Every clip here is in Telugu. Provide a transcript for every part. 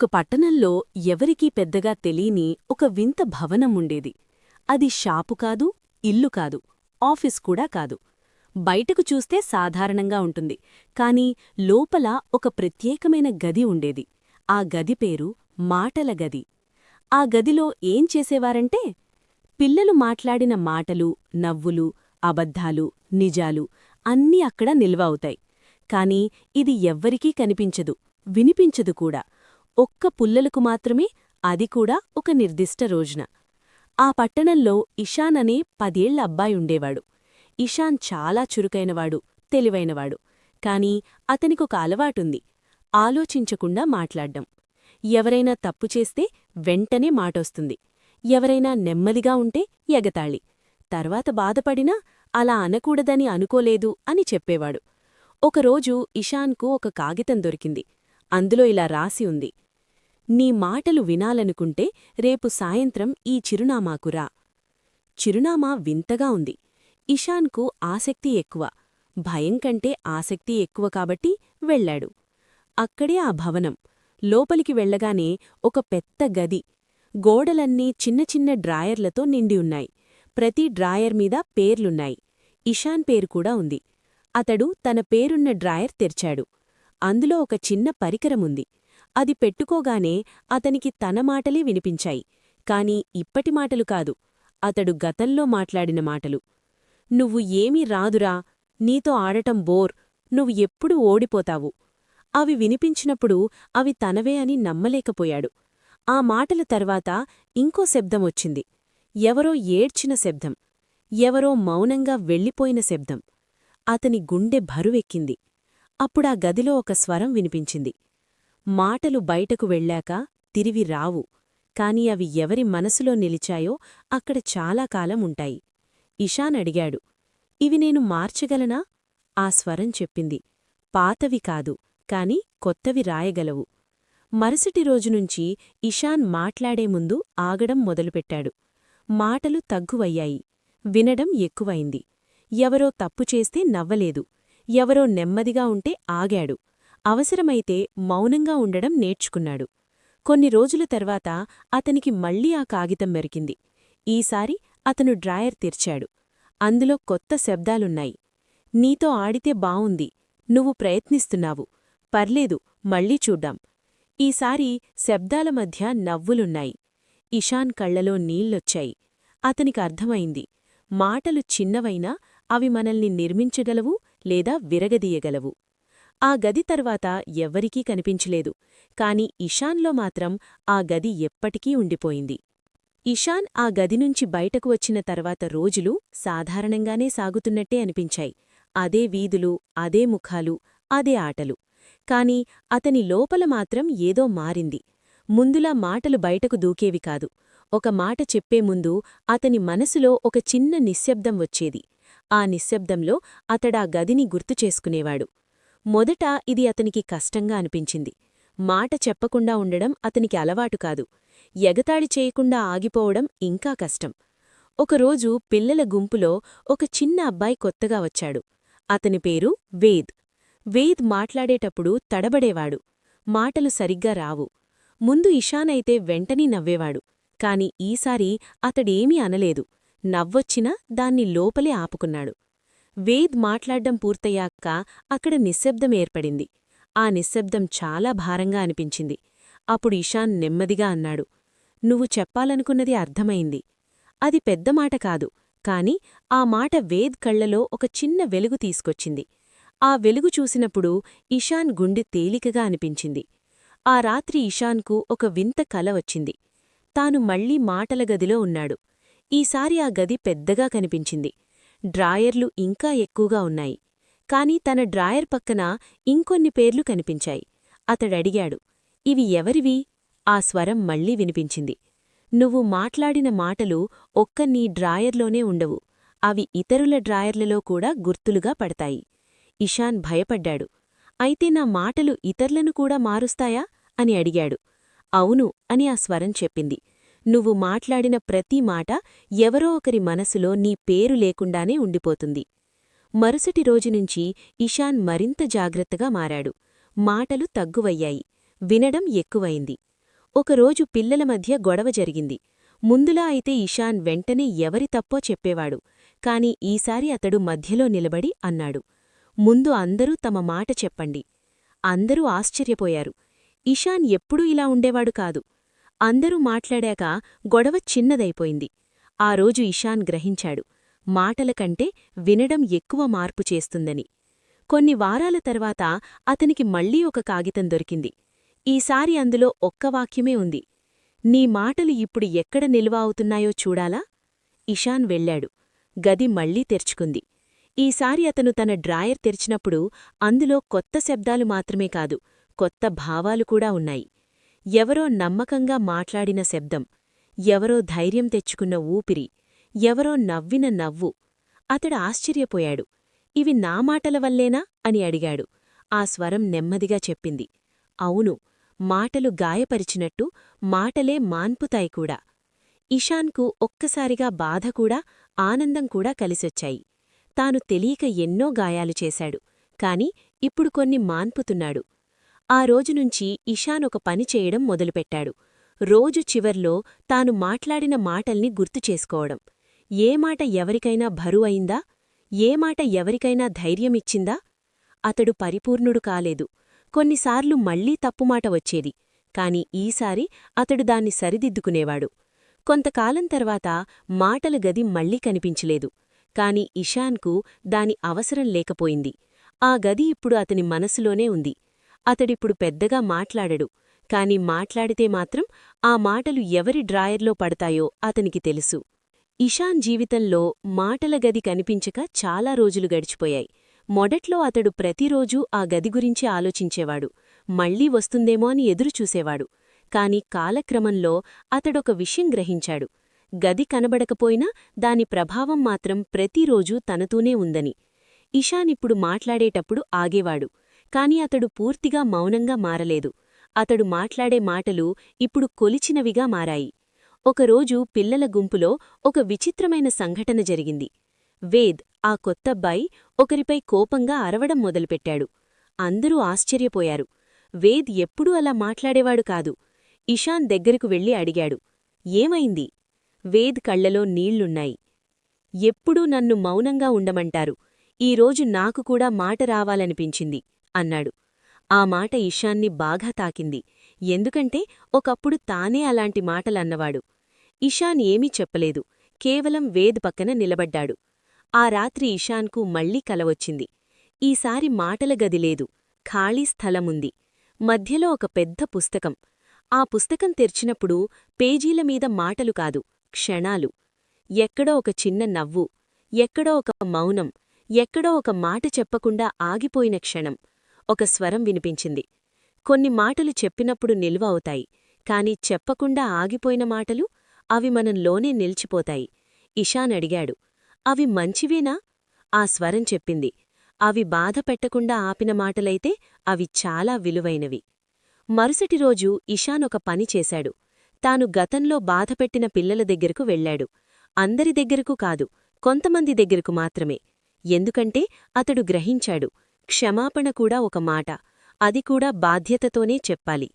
ఒక పట్టణంలో ఎవరికీ పెద్దగా తెలియని ఒక వింత భవనం ఉండేది అది షాపు కాదు ఇల్లు కాదు ఆఫీస్ కూడా కాదు. బయటకు చూస్తే సాధారణంగా ఉంటుంది. కాని లోపల ఒక ప్రత్యేకమైన గది ఉండేది. ఆ గది పేరు మాటల గది. ఆ గదిలో ఏం చేసేవారంటే పిల్లలు మాట్లాడిన మాటలు నవ్వులు అబద్ధాలు నిజాలు అన్నీ అక్కడ నిల్వ అవుతాయి. కాని ఇది ఎవ్వరికీ కనిపించదు వినిపించదు కూడా. ఒక్క పుల్లలకు మాత్రమే అది కూడా ఒక నిర్దిష్ట రోజున. ఆ పట్టణంలో ఇషాన్ అనే పదేళ్ళ అబ్బాయుండేవాడు ఇషాన్ చాలా చురుకైనవాడు తెలివైనవాడు. కాని అతనికొక అలవాటుంది ఆలోచించకుండా మాట్లాడ్డం. ఎవరైనా తప్పు చేస్తే వెంటనే మాటొస్తుంది. ఎవరైనా నెమ్మదిగా ఉంటే ఎగతాళి. తర్వాత బాధపడినా అలా అనకూడదని అనుకోలేదు అని చెప్పేవాడు. ఒకరోజు ఇషాన్కు ఒక కాగితం దొరికింది. అందులో ఇలా రాసి ఉంది. నీ మాటలు వినాలనుకుంటే రేపు సాయంత్రం ఈ చిరునామాకురా చిరునామా వింతగా ఉంది. ఇషాన్కు ఆసక్తి ఎక్కువ. భయం కంటే ఆసక్తి ఎక్కువ కాబట్టి వెళ్ళాడు అక్కడే ఆ భవనం. లోపలికి వెళ్ళగానే ఒక పెద్ద గది. గోడలన్నీ చిన్న చిన్న డ్రాయర్లతో నిండి ఉన్నాయి. ప్రతి డ్రాయర్ మీద పేర్లున్నాయి. ఇషాన్ పేరు కూడా ఉంది. అతడు తన పేరున్న డ్రాయర్ తెరిచాడు. అందులో ఒక చిన్న పరికరముంది. అది పెట్టుకోగానే అతనికి తన మాటలే వినిపించాయి. కాని ఇప్పటి మాటలు కాదు. అతడు గతంలో మాట్లాడిన మాటలు. నువ్వు ఏమీ రాదురా. నీతో ఆడటం బోర్. నువ్వు ఎప్పుడు ఓడిపోతావు అవి వినిపించినప్పుడు అవి తనవే అని నమ్మలేకపోయాడు. ఆ మాటల తర్వాత ఇంకో శబ్దమొచ్చింది ఎవరో ఏడ్చిన శబ్దం. ఎవరో మౌనంగా వెళ్ళిపోయిన శబ్దం. అతని గుండె బరువెక్కింది. అప్పుడా గదిలో ఒక స్వరం వినిపించింది. మాటలు బయటకు వెళ్ళాక తిరివి రావు. కాని అవి ఎవరి మనసులో నిలిచాయో అక్కడ చాలా కాలం ఉంటాయి. ఇషాన్ అడిగాడు. ఇవి నేను మార్చగలనా? ఆ స్వరం చెప్పింది. పాతవి కాదు కాని కొత్తవి రాయగలవు. మరుసటి రోజునుంచి ఇషాన్ మాట్లాడే ముందు ఆగడం మొదలుపెట్టాడు. మాటలు తగ్గువయ్యాయి. వినడం ఎక్కువైంది. ఎవరో తప్పు చేస్తే నవ్వలేదు. ఎవరో నెమ్మదిగా ఉంటే ఆగాడు. అవసరమైతే మౌనంగా ఉండడం నేర్చుకున్నాడు. కొన్ని రోజుల తర్వాత అతనికి మళ్ళీ ఆ కాగితం మెరికింది ఈసారి అతను డ్రాయర్ తెరిచాడు. అందులో కొత్త శబ్దాలున్నాయి. నీతో ఆడితే బావుంది. నువ్వు ప్రయత్నిస్తున్నావు. పర్లేదు మళ్ళీ చూడ్డాం ఈసారి శబ్దాల మధ్య నవ్వులున్నాయి. ఇషాన్ కళ్ళలో నీళ్ళొచ్చాయి అతనికి అర్థమైంది. మాటలు చిన్నవైనా అవి మనల్ని నిర్మించగలవు లేదా విరగదీయగలవు. ఆ గది తర్వాత ఎవ్వరికీ కనిపించలేదు. కాని ఇషాన్లో మాత్రం ఆ గది ఎప్పటికీ ఉండిపోయింది. ఇషాన్ ఆ గది నుంచి బయటకు వచ్చిన తర్వాత రోజులు సాధారణంగానే సాగుతున్నట్టే అనిపించాయి. అదే వీధులు అదే ముఖాలు అదే ఆటలు. కాని అతని లోపల మాత్రం ఏదో మారింది. ముందులా మాటలు బయటకు దూకేవి కాదు. ఒక మాట చెప్పే ముందు అతని మనసులో ఒక చిన్న నిశ్శబ్దం వచ్చేది. ఆ నిశ్శబ్దంలో అతడా గదిని గుర్తుచేసుకునేవాడు మొదట ఇది అతనికి కష్టంగా అనిపించింది. మాట చెప్పకుండా ఉండడం అతనికి అలవాటు కాదు. ఎగతాళి చేయకుండా ఆగిపోవడం ఇంకా కష్టం. ఒకరోజు పిల్లల గుంపులో ఒక చిన్న అబ్బాయి కొత్తగా వచ్చాడు. అతని పేరు వేద్. వేద్ మాట్లాడేటప్పుడు తడబడేవాడు. మాటలు సరిగ్గా రావు. ముందు ఇషానైతే వెంటనే నవ్వేవాడు. కాని ఈసారి అతడేమీ అనలేదు. నవ్వొచ్చినా దాన్ని లోపలే ఆపుకున్నాడు. వేద్ మాట్లాడ్డం పూర్తయ్యాక అక్కడ నిశ్శబ్దం ఏర్పడింది. ఆ నిశ్శబ్దం చాలా భారంగా అనిపించింది. అప్పుడు ఇషాన్ నెమ్మదిగా అన్నాడు నువ్వు చెప్పాలనుకున్నది అర్థమైంది. అది పెద్దమాట కాదు కాని ఆ మాట వేద్ కళ్ళలో ఒక చిన్న వెలుగు తీసుకొచ్చింది. ఆ వెలుగు చూసినప్పుడు ఇషాన్ గుండె తేలికగా అనిపించింది. ఆ రాత్రి ఇషాన్కు ఒక వింత కల వచ్చింది. తాను మళ్ళీ మాటల గదిలో ఉన్నాడు. ఈసారి ఆ గది పెద్దగా కనిపించింది. డ్రాయర్లు ఇంకా ఎక్కువగా ఉన్నాయి. కాని తన డ్రాయర్ పక్కన ఇంకొన్ని పేర్లు కనిపించాయి. అతడడిగాడు ఇవి ఎవరివి? ఆ స్వరం మళ్ళీ వినిపించింది. నువ్వు మాట్లాడిన మాటలు ఒక్క నీ డ్రాయర్లోనే ఉండవు. అవి ఇతరుల డ్రాయర్లలో కూడా గుర్తులుగా పడతాయి. ఇషాన్ భయపడ్డాడు. అయితే నా మాటలు ఇతర్లను కూడా మారుస్తాయా? అని అడిగాడు. అవును అని ఆ స్వరం చెప్పింది. నువ్వు మాట్లాడిన ప్రతి మాట ఎవరో ఒకరి మనసులో నీ పేరు లేకుండానే ఉండిపోతుంది. మరుసటి రోజునుంచి ఇషాన్ మరింత జాగ్రత్తగా మారాడు. మాటలు తగ్గువయ్యాయి. వినడం ఎక్కువయింది ఒకరోజు పిల్లల మధ్య గొడవ జరిగింది. ముందులా అయితే ఇషాన్ వెంటనే ఎవరి తప్పో చెప్పేవాడు. కాని ఈసారి అతడు మధ్యలో నిలబడి అన్నాడు. ముందు అందరూ తమ మాట చెప్పండి. అందరూ ఆశ్చర్యపోయారు. ఇషాన్ ఎప్పుడూ ఇలా ఉండేవాడు కాదు. అందరూ మాట్లాడాక గొడవ చిన్నదైపోయింది. ఆ రోజు ఇషాన్ గ్రహించాడు మాటల కంటే వినడం ఎక్కువ మార్పు చేస్తుందని. కొన్ని వారాల తర్వాత అతనికి మళ్ళీ ఒక కాగితం దొరికింది. ఈసారి అందులో ఒక్క వాక్యమే ఉంది. నీ మాటలు ఇప్పుడు ఎక్కడ నిల్వ అవుతున్నాయో చూడాలా? ఇషాన్ వెళ్ళాడు గది మళ్ళీ తెరుచుకుంది. ఈసారి అతను తన డ్రాయర్ తెరిచినప్పుడు అందులో కొత్త శబ్దాలు మాత్రమే కాదు కొత్త భావాలు కూడా ఉన్నాయి. ఎవరో నమ్మకంగా మాట్లాడిన శబ్దం ఎవరో ధైర్యం తెచ్చుకున్న ఊపిరి ఎవరో నవ్విన నవ్వు. అతడు ఆశ్చర్యపోయాడు. ఇవి నా మాటల వల్లేనా? అని అడిగాడు. ఆ స్వరం నెమ్మదిగా చెప్పింది. అవును మాటలు గాయపరిచినట్టు మాటలే మాన్పుతాయి కూడా. ఇషాన్కు ఒక్కసారిగా బాధ కూడా ఆనందం కూడా కలిసొచ్చాయి. తాను తెలియక ఎన్నో గాయాలు చేశాడు. కాని ఇప్పుడు కొన్ని మాన్పుతున్నాడు. ఆ రోజునుంచి ఇషాన్ ఒక పని చేయడం మొదలుపెట్టాడు. రోజు చివర్లో తాను మాట్లాడిన మాటల్ని గుర్తుచేసుకోవడం ఏ మాట ఎవరికైనా బరువయిందా ఏ మాట ఎవరికైనా ధైర్యమిచ్చిందా అతడు పరిపూర్ణుడు కాలేదు. కొన్నిసార్లు మళ్ళీ తప్పుమాట వచ్చేది. కాని ఈసారి అతడు దాన్ని సరిదిద్దుకునేవాడు. కొంతకాలం తర్వాత మాటల గది మళ్ళీ కనిపించలేదు. కాని ఇషాన్కు దాని అవసరం లేకపోయింది. ఆ గది ఇప్పుడు అతని మనసులోనే ఉంది. అతడిప్పుడు పెద్దగా మాట్లాడడు. కాని మాట్లాడితే మాత్రం ఆ మాటలు ఎవరి డ్రాయర్లో పడతాయో అతనికి తెలుసు. ఇషాన్ జీవితంలో మాటల గది కనిపించక చాలా రోజులు గడిచిపోయాయి. మొదట్లో అతడు ప్రతిరోజూ ఆ గది గురించి ఆలోచించేవాడు. మళ్ళీ వస్తుందేమో అని ఎదురుచూసేవాడు. కాని కాలక్రమంలో అతడొక విషయం గ్రహించాడు. గది కనబడకపోయినా దాని ప్రభావం మాత్రం ప్రతిరోజూ తనతోనే ఉందని. ఇషానిప్పుడు మాట్లాడేటప్పుడు ఆగేవాడు. కాని అతడు పూర్తిగా మౌనంగా మారలేదు. అతడు మాట్లాడే మాటలు ఇప్పుడు కొలిచినవిగా మారాయి. ఒకరోజు పిల్లల గుంపులో ఒక విచిత్రమైన సంఘటన జరిగింది. వేద్ ఆ కొత్తబ్బాయి ఒకరిపై కోపంగా అరవడం మొదలుపెట్టాడు. అందరూ ఆశ్చర్యపోయారు. వేద్ ఎప్పుడూ అలా మాట్లాడేవాడు కాదు. ఇషాన్ దగ్గరకు వెళ్ళి అడిగాడు ఏమైంది? వేద్ కళ్ళలో నీళ్ళున్నాయి. ఎప్పుడూ నన్ను మౌనంగా ఉండమంటారు. ఈరోజు నాకు కూడా మాట రావాలనిపించింది. అన్నాడు. ఆ మాట ఇషాన్ని బాగా తాకింది. ఎందుకంటే ఒకప్పుడు తానే అలాంటి మాటలన్నవాడు. ఇషాన్ ఏమీ చెప్పలేదు. కేవలం వేద్ పక్కన నిలబడ్డాడు. ఆ రాత్రి ఇషాన్కు మళ్ళీ కలవచ్చింది ఈసారి మాటల గదిలేదు ఖాళీ స్థలముంది. మధ్యలో ఒక పెద్ద పుస్తకం. ఆ పుస్తకం తెరిచినప్పుడు పేజీల మీద మాటలు కాదు క్షణాలు. ఎక్కడో ఒక చిన్న నవ్వు. ఎక్కడో ఒక మౌనం. ఎక్కడో ఒక మాట చెప్పకుండా ఆగిపోయిన క్షణం. ఒక స్వరం వినిపించింది. కొన్ని మాటలు చెప్పినప్పుడు నిల్వ అవుతాయి కాని చెప్పకుండా ఆగిపోయిన మాటలు అవి మనంలోనే నిలిచిపోతాయి. ఇషాన్ అడిగాడు. అవి మంచివేనా? ఆ స్వరం చెప్పింది. అవి బాధ పెట్టకుండా ఆపిన మాటలైతే అవి చాలా విలువైనవి. మరుసటి రోజు ఇషాన్ ఒక పని చేశాడు. తాను గతంలో బాధపెట్టిన పిల్లల దగ్గరకు వెళ్ళాడు అందరి దగ్గరకు కాదు కొంతమంది దగ్గరకు మాత్రమే. ఎందుకంటే అతడు గ్రహించాడు. క్షమాపణ కూడా ఒక మాట. అది కూడా బాధ్యతతోనే చెప్పాలి.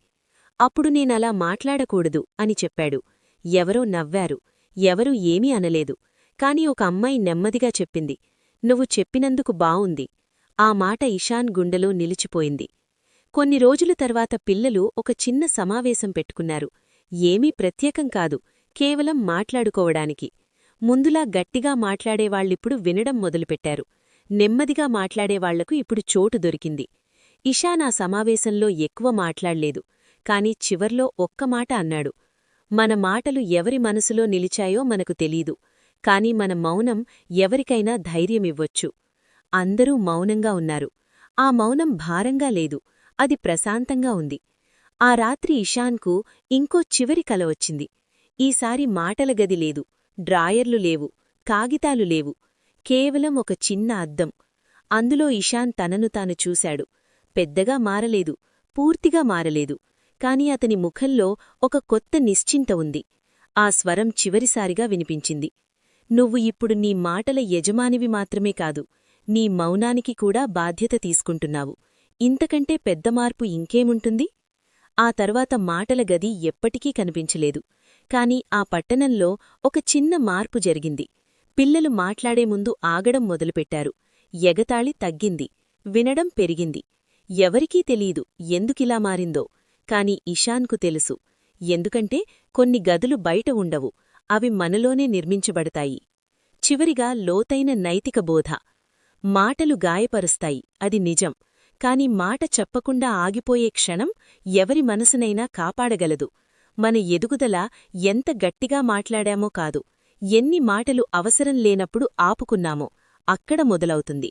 అప్పుడు నేనలా మాట్లాడకూడదు అని చెప్పాడు. ఎవరో నవ్వారు. ఎవరూ ఏమీ అనలేదు. కాని ఒక అమ్మాయి నెమ్మదిగా చెప్పింది. నువ్వు చెప్పినందుకు బావుంది. ఆ మాట ఇషాన్ గుండెలో నిలిచిపోయింది. కొన్ని రోజుల తర్వాత పిల్లలు ఒక చిన్న సమావేశం పెట్టుకున్నారు. ఏమీ ప్రత్యేకం కాదు. కేవలం మాట్లాడుకోవడానికి. ముందులా గట్టిగా మాట్లాడేవాళ్ళిప్పుడు వినడం మొదలుపెట్టారు. నెమ్మదిగా మాట్లాడేవాళ్ళకు ఇప్పుడు చోటు దొరికింది. ఇషాన్ ఆ సమావేశంలో ఎక్కువ మాట్లాడలేదు కాని చివర్లో ఒక్క మాట అన్నాడు. మన మాటలు ఎవరి మనసులో నిలిచాయో మనకు తెలీదు కాని మన మౌనం ఎవరికైనా ధైర్యమివ్వొచ్చు. అందరూ మౌనంగా ఉన్నారు. ఆ మౌనం భారంగా లేదు అది ప్రశాంతంగా ఉంది. ఆ రాత్రి ఇషాన్కు ఇంకో చివరి కల వచ్చింది. ఈసారి మాటల గది లేదు డ్రాయర్లు లేవు కాగితాలు లేవు. కేవలం ఒక చిన్న అద్దం. అందులో ఇషాన్ తనను తాను చూశాడు. పెద్దగా మారలేదు పూర్తిగా మారలేదు. కాని అతని ముఖంలో ఒక కొత్త నిశ్చింత ఉంది. ఆ స్వరం చివరిసారిగా వినిపించింది. నువ్వు ఇప్పుడు నీ మాటల యజమానివి మాత్రమే కాదు నీ మౌనానికి కూడా బాధ్యత తీసుకుంటున్నావు. ఇంతకంటే పెద్ద మార్పు ఇంకేముంటుంది? ఆ తర్వాత మాటల గది ఎప్పటికీ కనిపించలేదు. కాని ఆ పట్టణంలో ఒక చిన్న మార్పు జరిగింది. పిల్లలు మాట్లాడే ముందు ఆగడం మొదలుపెట్టారు. ఎగతాళి తగ్గింది. వినడం పెరిగింది. ఎవరికీ తెలీదు ఎందుకిలా మారిందో. కాని ఇషాన్కు తెలుసు. ఎందుకంటే కొన్ని గదులు బయట ఉండవు. అవి మనలోనే నిర్మించబడతాయి. చివరిగా లోతైన నైతిక బోధ. మాటలు గాయపరుస్తాయి. అది నిజం. కాని మాట చెప్పకుండా ఆగిపోయే క్షణం ఎవరి మనసునైనా కాపాడగలదు. మన ఎదుగుదల ఎంత గట్టిగా మాట్లాడామో కాదు. ఎన్ని మాటలు అవసరం లేనప్పుడు ఆపుకున్నామో అక్కడ మొదలవుతుంది.